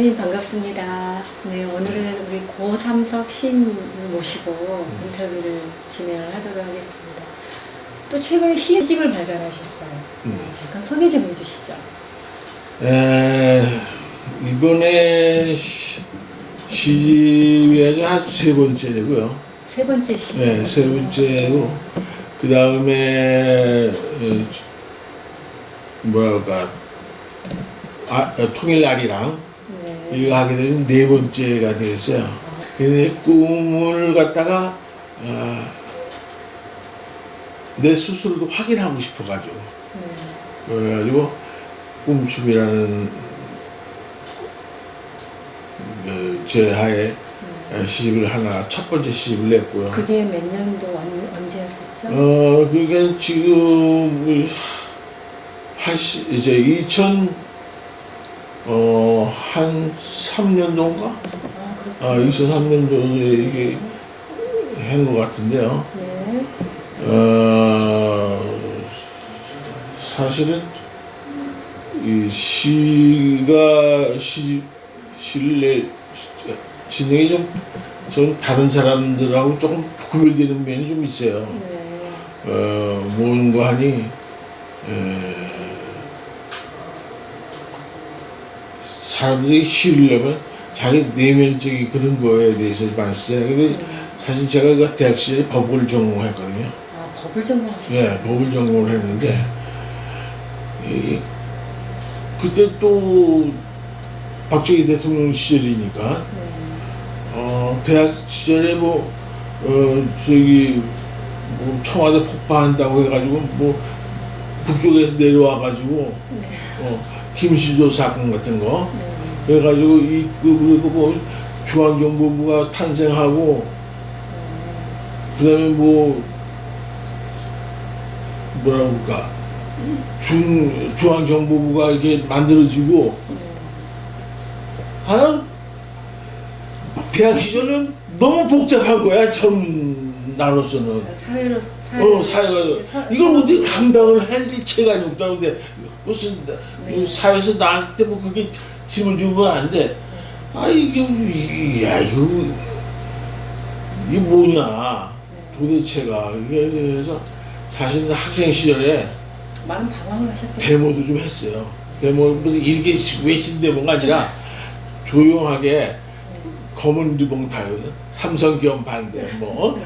선생님 반갑습니다. 네, 오늘은 우리 고삼석 시인을 모시고 인터뷰를 진행을 하도록 하겠습니다. 또 최근에 시집을 발간하셨어요. 네, 음. 잠깐 소개 좀 해주시죠. 에, 이번에 시, 시집이 한세 번째 되고요. 세 번째 시. 네, 세 번째고 그 다음에 뭐랄까 아, 어, 통일날이랑 네. 이거 하게 되면 네 번째가 되겠어요. 근데 꿈을 갖다가 아, 내 스스로도 확인하고 싶어가지고 네. 그래가지고 꿈춤이라는 그 제하에 시집을 하나 첫 번째 시집을 냈고요. 그게 몇 년도 언, 언제였었죠? 어 그게 지금 80 이제 2000 어 한 3년도인가? 아, 아 그렇군요. 2003년도에 이게 한 것 같은데요. 네. 어, 사실은 이 시가 시 시를 진행이 좀, 좀 다른 사람들하고 조금 구별되는 면이 좀 있어요. 네. 어, 뭔가 하니 에, 사람들이 내면 자기 내면적인 그런 거에 대해서 많이 쓰잖아요. 근데 사실 제가 그 대학 시절에 법을 전공했거든요. 아, 법을 전공하셨어요? 예, 법을 전공을 했는데 이 그때 또 박정희 대통령 시절이니까 네. 어 대학 시절에 뭐 어 저기 뭐 청와대 폭파한다고 해가지고 뭐 북쪽에서 내려와 가지고 네. 어 김시조 사건 같은 거 네. 그래가지고 이그 그리고 뭐 중앙정보부가 탄생하고 그다음에 뭐 뭐라 그럴까? 중 중앙정보부가 이렇게 만들어지고 아 대학 시절은 너무 복잡한 거야 전 나로서는. 사회로 사회. 어 사회가. 이걸 어떻게 감당을 할 체간이 없다는데 무슨 네. 사회에서 나한테 뭐 그게 질문 주고 안돼 아 이게 이- 야 이거 이게 뭐냐 도대체가 이게 그래서 사실은 학생 시절에 많은 방황을 하셨겠죠. 데모도 좀 했어요. 데모 무슨 이렇게 외신 데모가 아니라 조용하게 검은 리봉 타거든. 삼성기업 반대 뭐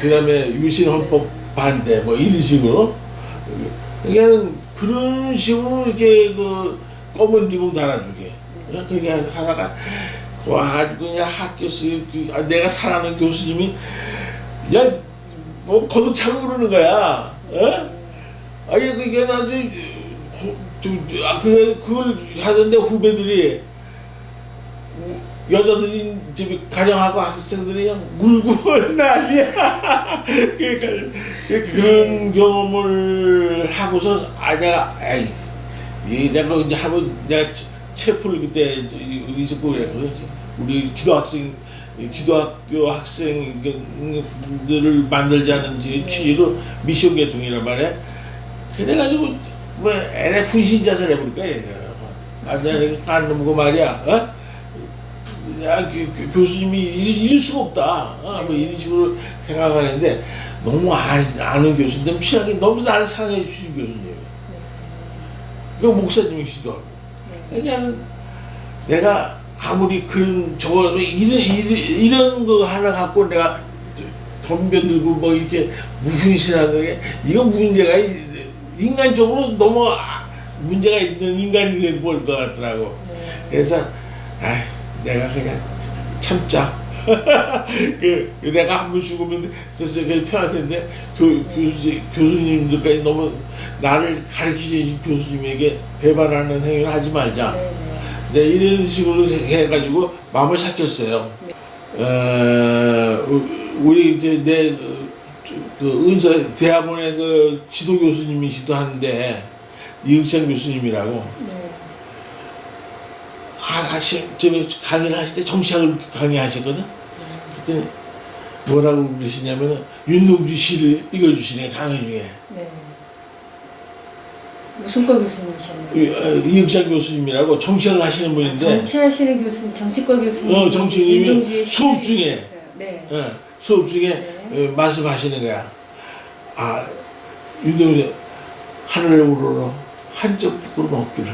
그다음에 유신 헌법 반대 뭐 이런 식으로 그냥 그런 식으로 이렇게 그 검은 리봉 달아주게 그냥 그렇게 하다가 와가지고 그냥 학교에서 그- 아, 내가 사랑하는 교수님이 그냥 뭐 거듭 차고 그러는 거야. 어? 아니 그게 나도 아, 그래 그걸 하던데 후배들이 여자들이 집에 가정하고 학생들이 그냥 울고 난리야. 그러니까 그런 경험을 하고서 아 내가 아이 이 내가 이제 한번 내가 체- 체포를 그때 있었고 그랬거든. 우리 기도학생 기도학교 학생들을 만들자는 이제 취지로 미션 개통이란 말이야. 그래가지고 뭐 애네 분신 자살 해볼까 얘가 완전히 깐놈고 말이야 어? 야 교, 교, 교수님이 이럴, 이럴 수가 없다 어? 뭐 이런 식으로 생각하는데 너무 아, 아는 교수인데 친하게 너무 나를 사랑해 주신 교수님 그 목사님이시도 하고 그러니까 내가 아무리 그런 저거 이런 이런, 이런 거 하나 갖고 내가 덤벼들고 뭐 이렇게 무분실하는 게 이건 문제가 이- 인간적으로 너무 아- 문제가 있는 인간이 될것 같더라고. 그래서 아 내가 그냥 참자. 그 내가 한 번 죽으면 진짜 편할 텐데 교, 교수, 교수님들까지 너무 나를 가르치신 교수님에게 배반하는 행위를 하지 말자. 네, 네. 네, 이런 식으로 해가지고 마음을 삭혔어요. 어, 우리 이제 내 그 은서 대학원의 그 지도 교수님이시도 한데 이응찬 교수님이라고 네. 아, 하시 저기 강의를 하실 때 정치학을 강의하셨거든. 그랬더니 뭐라고 그러시냐면은 윤동주 시를 읽어주시네 강의 중에. 네. 무슨 과 교수님이셨나요? 이- 어, 교수님이라고 정치학을 하시는 분인데 정치하시는 교수님, 정치과 교수님. 어, 정치님이 수업 중에. 네. 어, 수업 중에 네. 어, 말씀하시는 거야. 아 윤동주 하늘을 우러러 한적 부끄러움 없기를.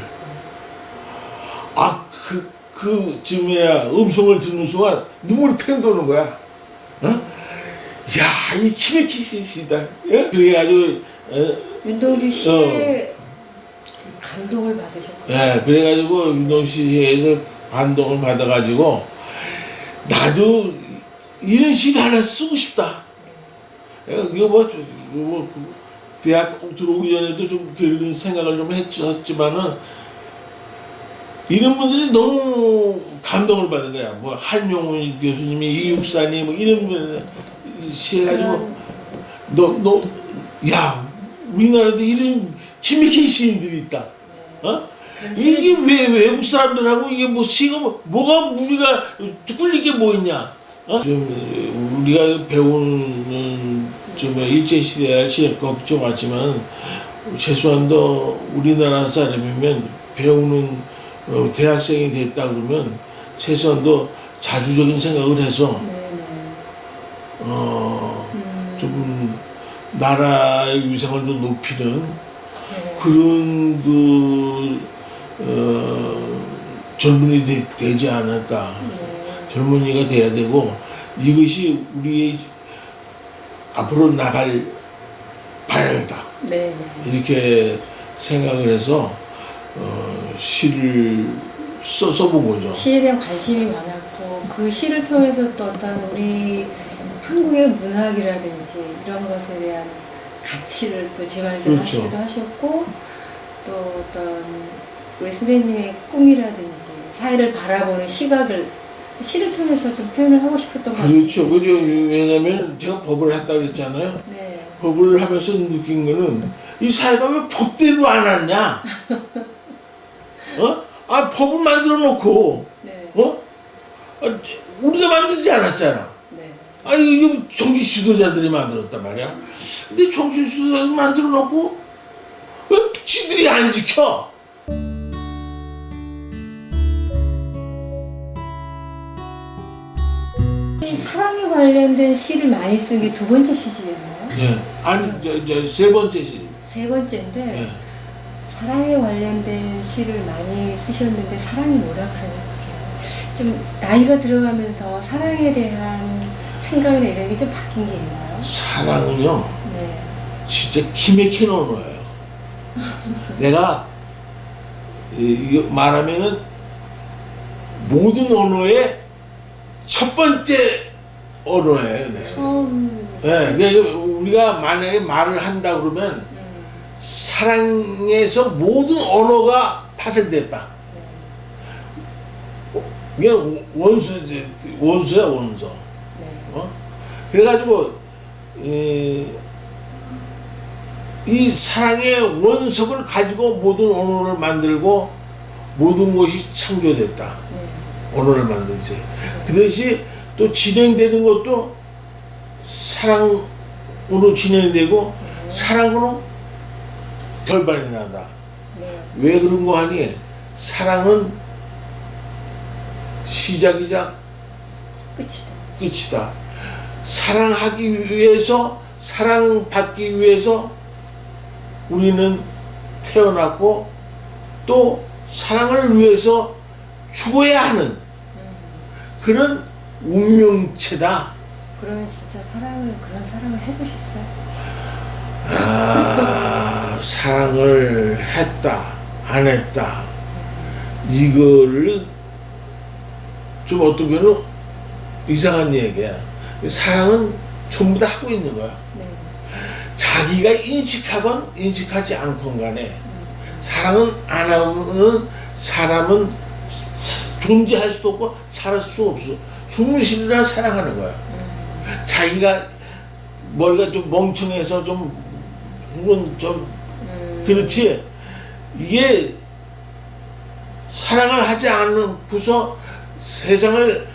아 그그 즈음에야 음성을 듣는 순간 눈물이 팽 도는 거야. 어? 야, 이 키메키시다. 예? 그래가지고 어, 윤동주 씨의 감동을 받으셨고. 예, 그래가지고 윤동시에서 반동을 받아가지고 나도 이런 시를 하나 쓰고 싶다. 예, 이거 뭐, 뭐그 대학 들어오기 전에도 좀 그런 생각을 좀 했지만은 이런 분들이 너무 감동을 받은 거야. 뭐 한용훈 교수님이 이육사님 뭐 이런 분 시해가지고 너너 야 우리나라도 이런 김희희 시인들이 있다. 어? 시를 이게 왜 외국 사람들하고 이게 뭐 시가 뭐 뭐가 우리가 뚫릴 게 뭐 있냐? 어? 좀 우리가 배우는 좀 일제 시대 시에 걱정 왔지만 최소한도 우리나라 사람이면 배우는 어, 대학생이 됐다 그러면 최소한도 자주적인 생각을 해서. 어, 음, 좀 나라의 위상을 좀 높이는 네. 그런 그 어, 젊은이 되, 지 않을까 네. 젊은이가 돼야 되고 이것이 우리의 앞으로 나갈 방향이다. 이렇게 생각을 해서 어, 시를 써, 써본 거죠. 시에 대한 관심이 많았고 그 시를 통해서 또 어떤 우리 한국의 문학이라든지 이런 것에 대한 가치를 또 재발견하시기도 그렇죠. 하셨고 또 어떤 우리 선생님의 꿈이라든지 사회를 바라보는 시각을 시를 통해서 좀 표현을 하고 싶었던 것 같아요. 그렇죠. 그죠. 왜냐면 제가 법을 했다 그랬잖아요. 네. 법을 하면서 느낀 거는 이 사회가 왜 법대로 안 하냐? 어? 아 법을 만들어 놓고 네. 어? 아, 우리가 만들지 않았잖아. 네. 아 이거 이거 정신 지도자들이 만들었단 말이야. 근데 정신 지도자들 만들어 놓고 왜 지들이 안 지켜? 이 사랑에 관련된 시를 많이 쓴 게 두 번째 시집이었나요? 예. 아니 저 저 세 번째 시. 세 번째인데 예. 사랑에 관련된 시를 많이 쓰셨는데 사랑이 뭐라고 생각하세요? 좀 나이가 들어가면서 사랑에 대한 생각이나 이런 게 좀 바뀐 게 있나요? 사랑은요. 네. 진짜 기맥힌 언어예요. 내가 이- 말하면은 모든 언어의 첫 번째 언어예요. 네. 처음. 네, 그러니까 우리가 만약에 말을 한다 그러면 음, 사랑에서 모든 언어가 파생됐다. 네. 이게 원수 원수야 원서. 네. 어? 그래가지고 이, 이 사랑의 원석을 가지고 모든 언어를 만들고 모든 것이 창조됐다. 네. 언어를 만들지. 그 대신 또 진행되는 것도 사랑으로 진행되고 사랑으로 결발이 난다. 네. 왜 그런 거 하니? 사랑은 시작이자 끝이다. 끝이다. 사랑하기 위해서, 사랑받기 위해서 우리는 태어났고 또 사랑을 위해서 죽어야 하는 음. 그런 운명체다. 그러면 진짜 사랑을 그런 사랑을 해보셨어요? 아, 사랑을 했다, 안 했다. 이거를 좀 어떻게는 이상한 얘기야. 사랑은 전부 다 하고 있는 거야. 네. 자기가 인식하건 인식하지 않건 간에 음. 사랑은 안 하면 사람은 스- 존재할 수도 없고 살수 없어. 숨을 쉬느라 사랑하는 거야. 음. 자기가 머리가 좀 멍청해서 좀 혹은 좀 음. 그렇지 이게 사랑을 하지 않고서 세상을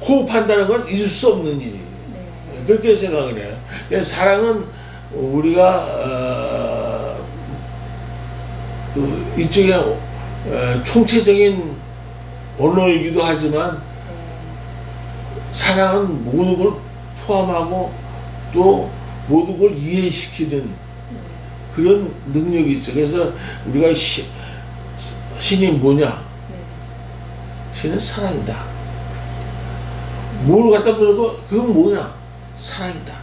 호흡한다는 건 있을 수 없는 일이에요. 네. 그렇게 생각을 해요. 그래서 사랑은 우리가 어, 그 이쪽에 어, 총체적인 언어이기도 하지만 네. 사랑은 모든 걸 포함하고 또 모든 걸 이해시키는 그런 능력이 있어. 그래서 우리가 시, 신이 뭐냐? 네. 신은 사랑이다. 뭘 갖다 보고 그건 뭐냐? 사랑이다.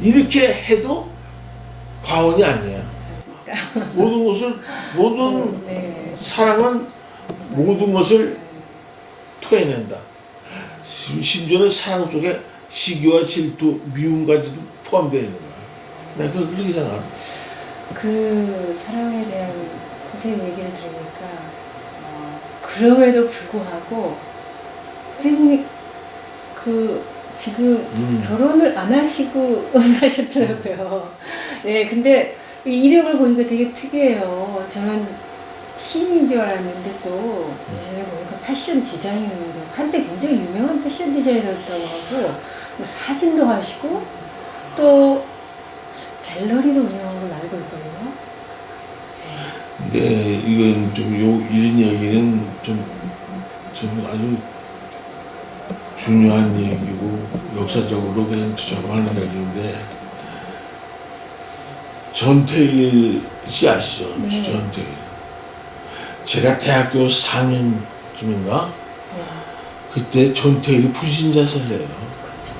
이렇게 해도 과언이 아니에요. 맞습니다. 모든 것을 모든 네. 사랑은 모든 것을 토해낸다. 심- 심지어는 사랑 속에 시기와 질투, 미움까지도 포함되어 있는 거야. 나 그- 그렇게 생각합니다. 그 사랑에 대한 선생님 얘기를 들으니까 어, 그럼에도 불구하고 선생님이 그 지금 음. 결혼을 안 하시고 사셨더라고요. 네, 근데 이 이력을 보니까 되게 특이해요. 저는 시인인 줄 알았는데 또 예전에 보니까 패션 디자이너도 한때 굉장히 유명한 패션 디자이너였다고 하고 뭐 사진도 하시고 또 갤러리도 운영하는 걸로 알고 있거든요. 근데 이건 좀요 이런 얘기는 좀, 좀 아주 중요한 얘기고 역사적으로 그냥 추정하는 얘기인데 전태일 씨 아시죠? 네. 전태일. 제가 대학교 4년쯤인가 네, 그때 전태일이 불신자살을 해요. 그렇죠.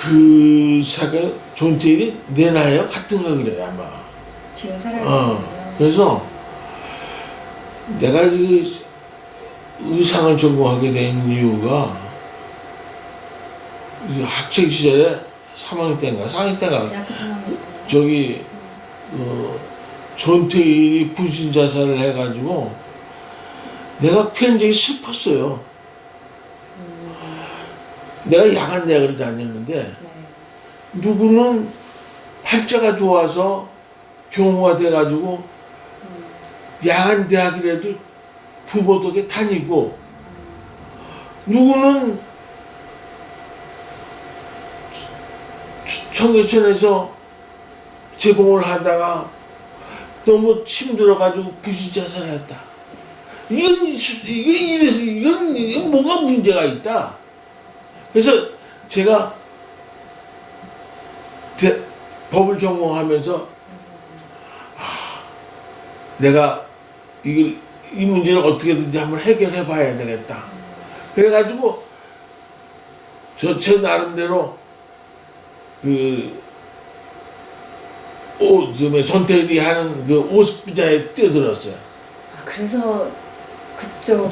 그 사가 전태일이 내 나이와 같은가 그래요 아마. 지금 어, 살아있어요. 그래서 내가 그 의상을 전공하게 된 이유가 이 학창 시절에 3학년 때인가 4학년 때인가 대학교 3학년 저기 어, 전태일이 부신 자살을 해가지고 내가 굉장히 슬펐어요. 내가 야간 대학을 다녔는데 네. 누구는 팔자가 좋아서 경호가 돼가지고 야간 대학이라도 부모덕에 다니고 누구는 청- 청계천에서 재봉을 하다가 너무 힘들어가지고 부신자살을 했다. 이건 이- 이게 이래서 이건, 이건 뭐가 문제가 있다. 그래서 제가 대- 법을 전공하면서 하, 내가 이걸 이 문제를 어떻게든지 한번 해결해 봐야 되겠다. 그래가지고 저 제 나름대로 그 오, 저 전태일이 하는 그 오십 분야에 뛰어들었어요. 아, 그래서 그쪽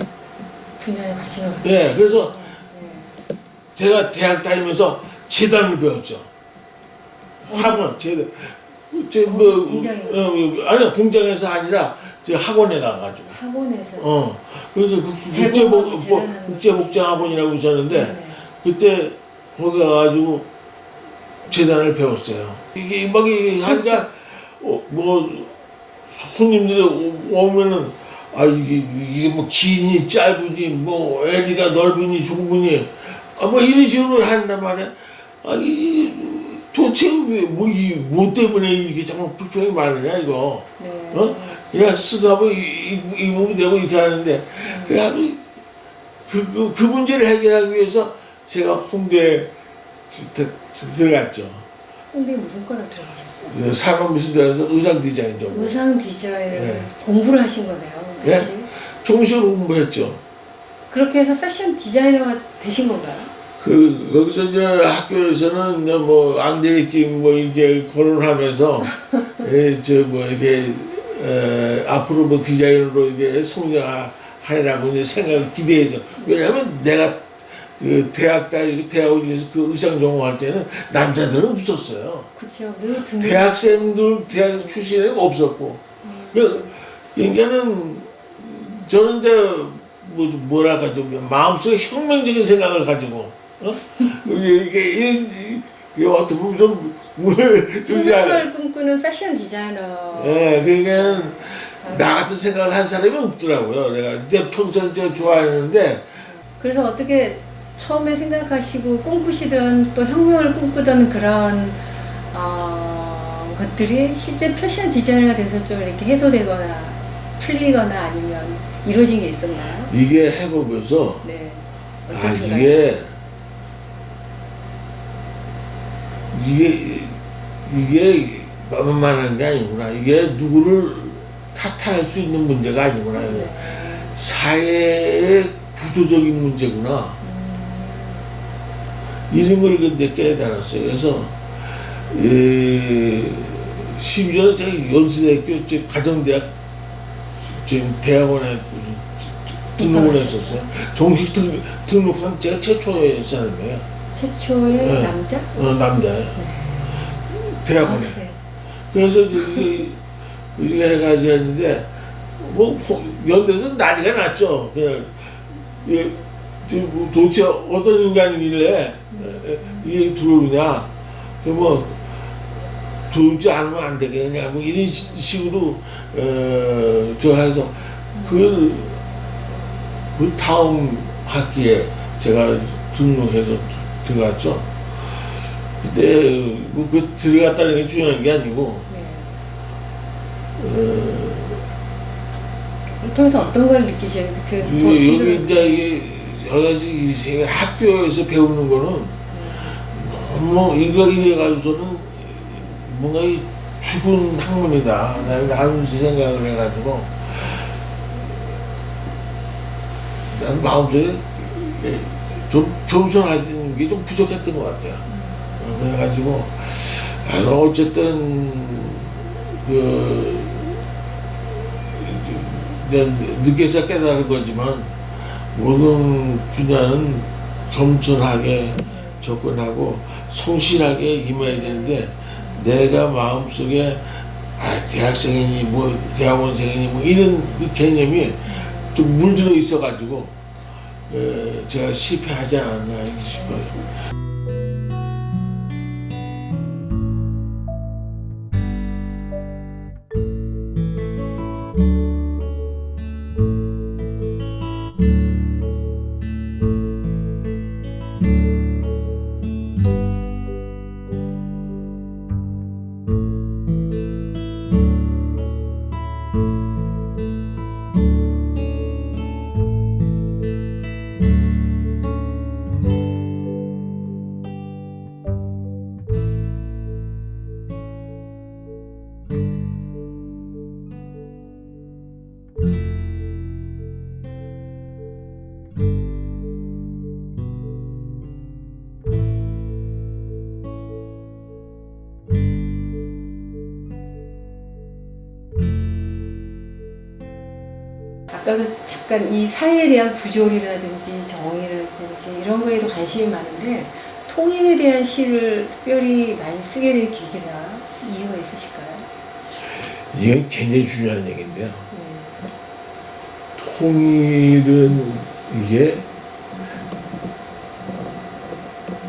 분야에 관심을 예, 그래서 네. 제가 대학 다니면서 재단을 배웠죠. 학원 재단. 저뭐 어, 공장에. 어, 아니 공장에서 아니라 저 학원에 가가지고. 학원에서 어. 그래서 그 재봉하고 국제복 재단하는 국제 복장 학원이라고 있었는데 네. 그때 거기 가가지고 재단을 배웠어요. 이게 막 이게 하니까 어, 뭐 손님들이 오- 오면은 아 이게 이게 뭐 긴이 짧으니 뭐 애리가 넓으니 좁으니 아 뭐 이런 식으로 한단 말이야. 아 이게 도대체 왜뭐이뭐 때문에 이게 정말 불평이 많으냐 이거. 네. 어? 그냥 쓰다보 이 몸이 되고 이렇게 하는데 그래가지고 그, 그, 그 문제를 해결하기 위해서 제가 홍대에 들- 들어갔죠. 홍대 무슨 과를 들어가셨어요? 산업미술대학에서 의상 디자인 전공. 의상 디자인을 네. 공부를 하신 거네요. 네. 다시. 정식으로 공부했죠. 그렇게 해서 패션 디자이너가 되신 건가요? 그 거기서 이제 학교에서는 이제 뭐 앙드레키 뭐 이렇게 거론하면서 저뭐 이렇게 에, 앞으로 뭐 디자이너로 이게 성장하리라고 이제 생각 기대해죠. 왜냐하면 내가 그 대학 다니고 대학원에서 그 의상 전공할 때는 남자들은 없었어요. 그렇죠. 대학생들 대학 출신은 없었고 그 그러니까는 저는 이제 뭐좀 뭐랄까 좀 마음속에 혁명적인 생각을 가지고 어? 이게 이게 이게 어떻게 보면 좀좀 혁명을 꿈꾸는 패션 디자이너. 예, 그러니까는 나 같은 생각을 한 사람이 없더라고요. 내가 이제 평생 제가 좋아했는데 그래서 어떻게 처음에 생각하시고 꿈꾸시던 또 혁명을 꿈꾸던 그런 어, 것들이 실제 패션 디자이너가 돼서 좀 이렇게 해소되거나 풀리거나 아니면 이루어진 게 있었나요? 이게 해보면서 네. 아 어떻든가요? 이게 이게 이게 만만한 게 아니구나. 이게 누구를 탓할 수 있는 문제가 아니구나. 네. 사회의 구조적인 문제구나. 이런 걸 근데 깨달았어요. 그래서 에, 심지어는 제가 연세대학교 저 가정대학 지금 대학원에 등록을 했었어요. 정식 등, 등록한 제가 최초의 사람이에요. 최초의 네. 남자? 어, 남자예요. 대학원에. 학생. 그래서 이제 이게 우리가 해가지고 했는데 뭐 포- 연대에서 난리가 났죠. 그냥 이게 뭐 도대체 어떤 인간이길래 이게 들어오냐? 그뭐 들어오지 않으면 안 되겠냐? 뭐 이런 시- 식으로 어 저 해서 그, 그 다음 학기에 제가 등록해서 들어갔죠. 그때 뭐 그 들어갔다는 게 중요한 게 아니고 네. 어, 이 통해서 어떤 걸 느끼셔요? 그 제- 도- 그 여기 이제 이게 여러 가지 이제 학교에서 배우는 거는 너무 이거 이래 가지고서는 뭔가 이 죽은 학문이다. 나는 나는 생각을 해가지고 난 마음속에 좀 겸손하는 게 좀 부족했던 것 같아요. 어, 그래가지고 아, 어쨌든 그 늦게서 깨달은 거지만 모든 분야는 겸손하게 접근하고 성실하게 임해야 되는데 내가 마음속에 아 대학생이니 뭐 대학원생이니 뭐 이런 그 개념이 좀 물들어 있어 가지고 제가 실패하지 않았나 싶어요. 아까도 잠깐 이 사회에 대한 부조리라든지 정의라든지 이런 거에도 관심이 많은데 통일에 대한 시를 특별히 많이 쓰게 된 계기나 이유가 있으실까요? 이건 굉장히 중요한 얘기인데요. 네. 통일은 이게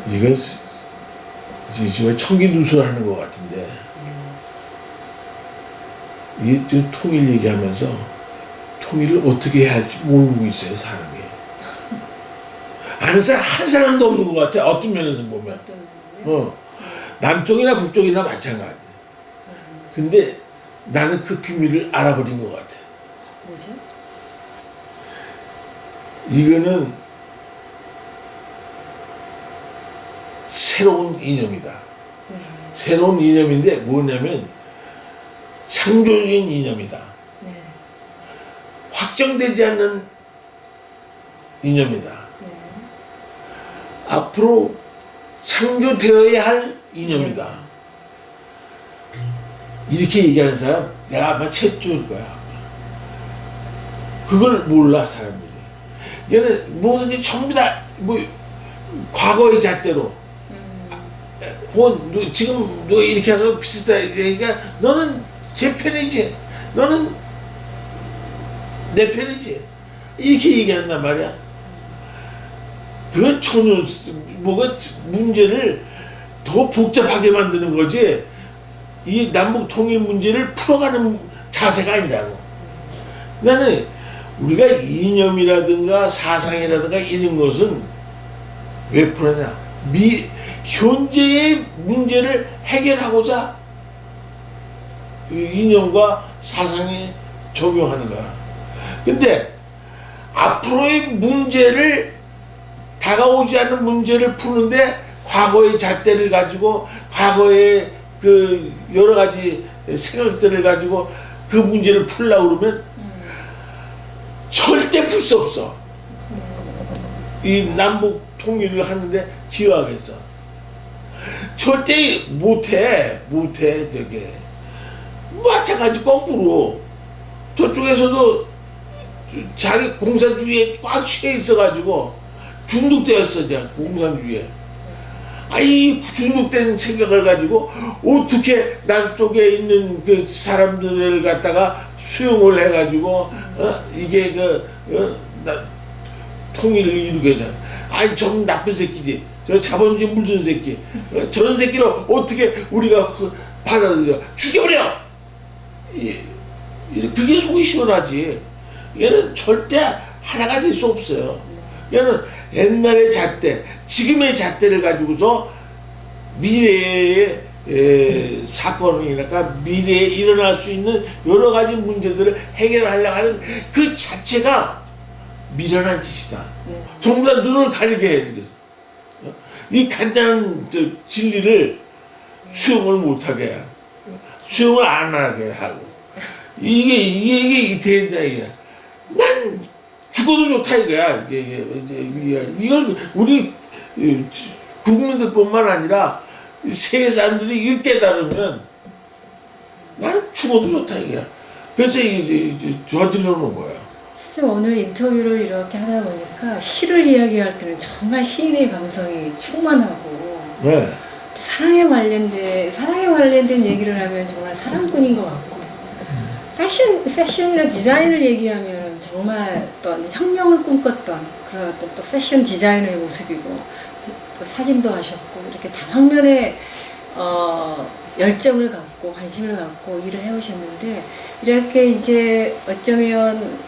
이건 스- 지금 청기누설하는 것 같은데 이게 지금 통일 얘기하면서 통일을 어떻게 해야 할지 모르고 있어요 사람이 아는 사람 한 사람도 없는 것 같아 어떤 면에서 보면 어 남쪽이나 북쪽이나 마찬가지 근데 나는 그 비밀을 알아버린 것 같아 뭐죠? 이거는 새로운 이념이다. 네. 새로운 이념인데 뭐냐면 창조적인 이념이다. 네. 확정되지 않는 이념이다. 네. 앞으로 창조되어야 할 이념이다. 이렇게 얘기하는 사람 내가 아마 최초일 거야. 그걸 몰라 사람들이. 얘는 모든 게 전부 다 뭐 과거의 잣대로 음. 혹은 누- 지금 누가 이렇게 하고 비슷하다 그러니까 너는 제 편이지 너는 내 편이지. 이렇게 얘기한단 말이야. 그건 전혀 뭐가 문제를 더 복잡하게 만드는 거지? 이 남북 통일 문제를 풀어가는 자세가 아니라고. 나는 우리가 이념이라든가 사상이라든가 이런 것은 왜 풀어냐? 미 현재의 문제를 해결하고자 이 이념과 사상이 적용하는 거야. 근데 앞으로의 문제를 다가오지 않는 문제를 푸는데 과거의 잣대를 가지고 과거의 그 여러 가지 생각들을 가지고 그 문제를 풀려고 그러면 절대 풀 수 없어. 이 남북 통일을 하는데 지어하겠어. 절대 못해, 못해, 저게. 마찬가지 거꾸로. 저쪽에서도 자기 공산주의에 꽉 취해 있어가지고 중독되었어, 이제 공산주의에. 아이 중독된 생각을 가지고 어떻게 남쪽에 있는 그 사람들을 갖다가 수용을 해가지고 어? 이게 그 어? 나, 통일을 이루게 돼. 아이 좀 나쁜 새끼지. 저 자본주의 물든 새끼. 어? 저런 새끼를 어떻게 우리가 그- 받아들여? 죽여버려. 이, 이- 그게 속이 시원하지. 얘는 절대 하나가 될 수 없어요. 얘는 옛날의 잣대, 지금의 잣대를 가지고서 미래의 에, 사건이랄까 미래에 일어날 수 있는 여러 가지 문제들을 해결하려고 하는 그 자체가 미련한 짓이다. 네. 전부 다 눈을 가리게 해. 어? 이 간단한 저 진리를 수용을 못하게 해. 수용을 안 하게 하고 이게 이게 이게 이태인다 이게. 난 죽어도 좋다 이거야. 이게, 이게, 이게. 이걸 우리 이, 국민들뿐만 아니라 이 세계 사람들이 이걸 깨달으면 나는 죽어도 좋다 이거야. 그래서 이제, 이제 저질러 놓은 거야. 선생님 오늘 인터뷰를 이렇게 하다 보니까 시를 이야기할 때는 정말 시인의 감성이 충만하고 네. 사랑에 관련된 사랑에 관련된 얘기를 하면 정말 사랑꾼인 것 같고 패션 패션이나 디자인을 얘기하면 정말 어떤 혁명을 꿈꿨던 그런 어떤 또 패션 디자이너의 모습이고 또 사진도 하셨고 이렇게 다방면에 어, 열정을 갖고 관심을 갖고 일을 해오셨는데 이렇게 이제 어쩌면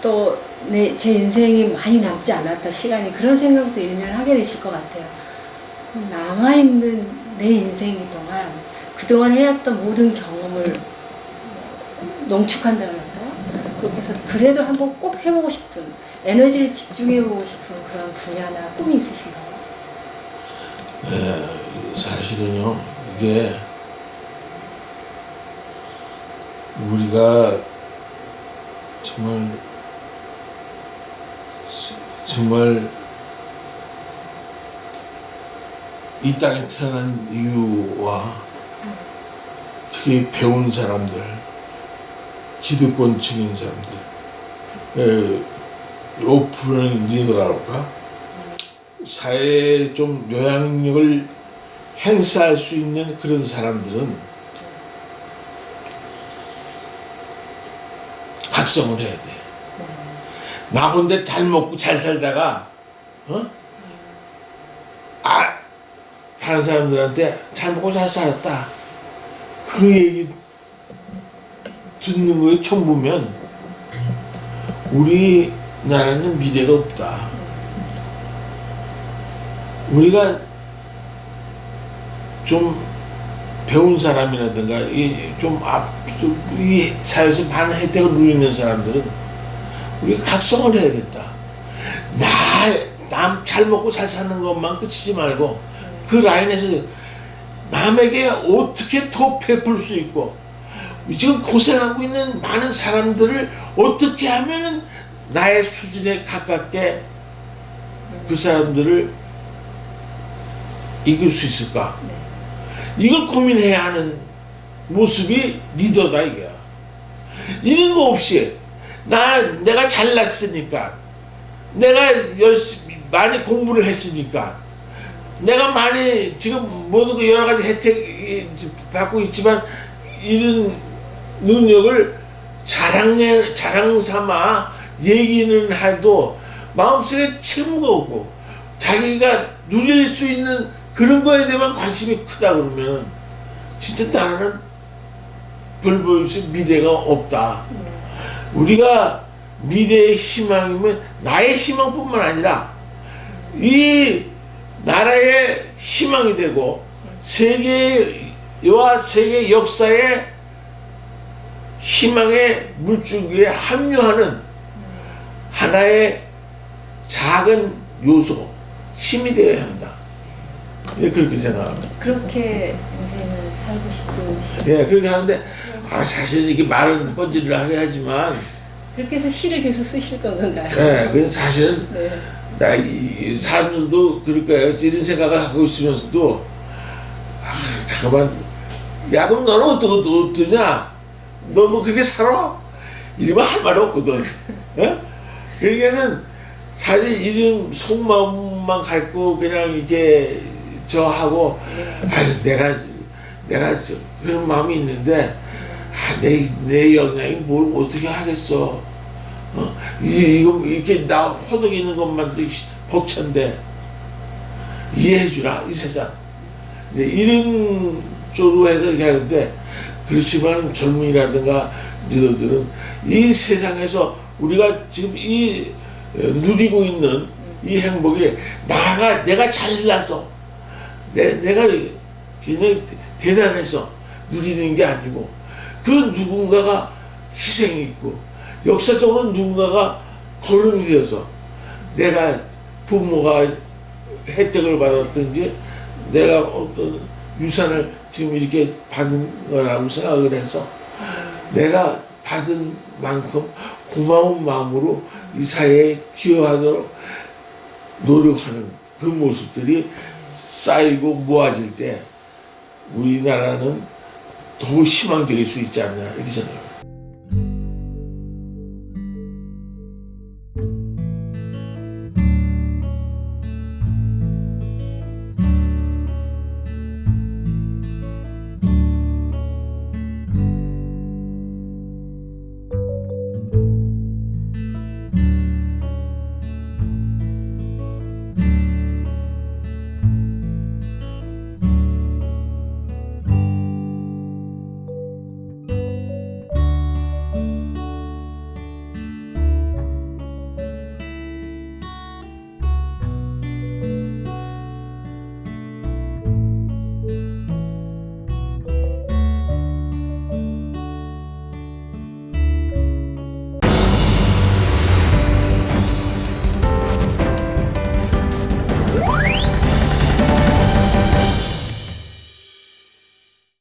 또내제 인생이 많이 남지 않았다 시간이 그런 생각도 일면 하게 되실 것 같아요. 남아있는 내 인생 동안 그동안 해왔던 모든 경험을 농축한다 그 그렇게 해서 그래도 한번 꼭 해보고 싶은 에너지를 집중해보고 싶은 그런 분야나 꿈이 있으신가요? 사실은요, 이게 우리가 정말 정말 이 땅에 태어난 이유와 특히 배운 사람들, 기득권층인 사람들, 에, 오픈 리더랄까 사회에 좀 영향력을 행사할 수 있는 그런 사람들은 각성을 해야 돼. 나 혼자 잘 먹고 잘 살다가 어? 아 다른 사람들한테 잘 먹고 잘 살았다. 그 얘기 듣는 거에 처음 보면 우리나라는 미래가 없다. 우리가 좀 배운 사람이라든가 이좀앞이 사회에서 많은 혜택을 누리는 사람들은 우리가 각성을 해야겠다. 나 남 잘 먹고 잘 사는 것만 그치지 말고 그 라인에서 남에게 어떻게 더 베풀 수 있고 지금 고생하고 있는 많은 사람들을 어떻게 하면은 나의 수준에 가깝게 그 사람들을 이길 수 있을까? 이걸 고민해야 하는 모습이 리더다 이거야. 이런 거 없이 나 내가 잘났으니까 내가 열심히 많이 공부를 했으니까 내가 많이 지금 모든 그 여러 가지 혜택 받고 있지만 이런 능력을 자랑해 자랑 삼아 얘기는 해도 마음속에 채무가 없고 자기가 누릴 수 있는 그런 거에 대한 관심이 크다 그러면 진짜 나라는 별볼 수 미래가 없다. 우리가 미래의 희망이면 나의 희망뿐만 아니라 이 나라의 희망이 되고 세계와 세계 역사의 희망의 물줄기에 합류하는 하나의 작은 요소, 힘이 되어야 한다. 예, 그렇게 생각합니다. 그렇게 인생을 살고 싶으시 예, 그렇게 하는데, 아, 사실 이게 말은 뻔질을 하게 하지만, 그렇게 해서 시를 계속 쓰실 건가요? 예, 그 사실은 네. 나 이 사람들도 그럴 거예요. 이런 생각을 하고 있으면서도 아 잠깐만 야 그럼 너는 어떠, 어떠냐? 너 뭐 그렇게 살아? 이러면 할 말 없거든. 예? 그러니까는 사실 이런 속마음만 갖고 그냥 이렇게 저 하고 아 내가 내가 저 그런 마음이 있는데 아, 내, 내 영향이 뭘 어떻게 하겠어. 어? 이, 이거 이렇게 나 호덕이는 것만도 이- 벅찬데 이해해주라 이 세상. 이제 이런 쪽으로 해서 이렇게 하는데 그렇지만 젊은이라든가 리더들은 이 세상에서 우리가 지금 이 어, 누리고 있는 이 행복이 나가 내가 잘나서 내, 내가 그냥 대단해서 누리는 게 아니고 그 누군가가 희생이 있고 역사적으로 누군가가 거름이 되어서 내가 부모가 혜택을 받았든지 내가 어떤 유산을 지금 이렇게 받은 거라고 생각을 해서 내가 받은 만큼 고마운 마음으로 이 사회에 기여하도록 노력하는 그 모습들이 쌓이고 모아질 때 우리나라는 더욱 희망적일 수 있지 않나 이렇게 생각합니다.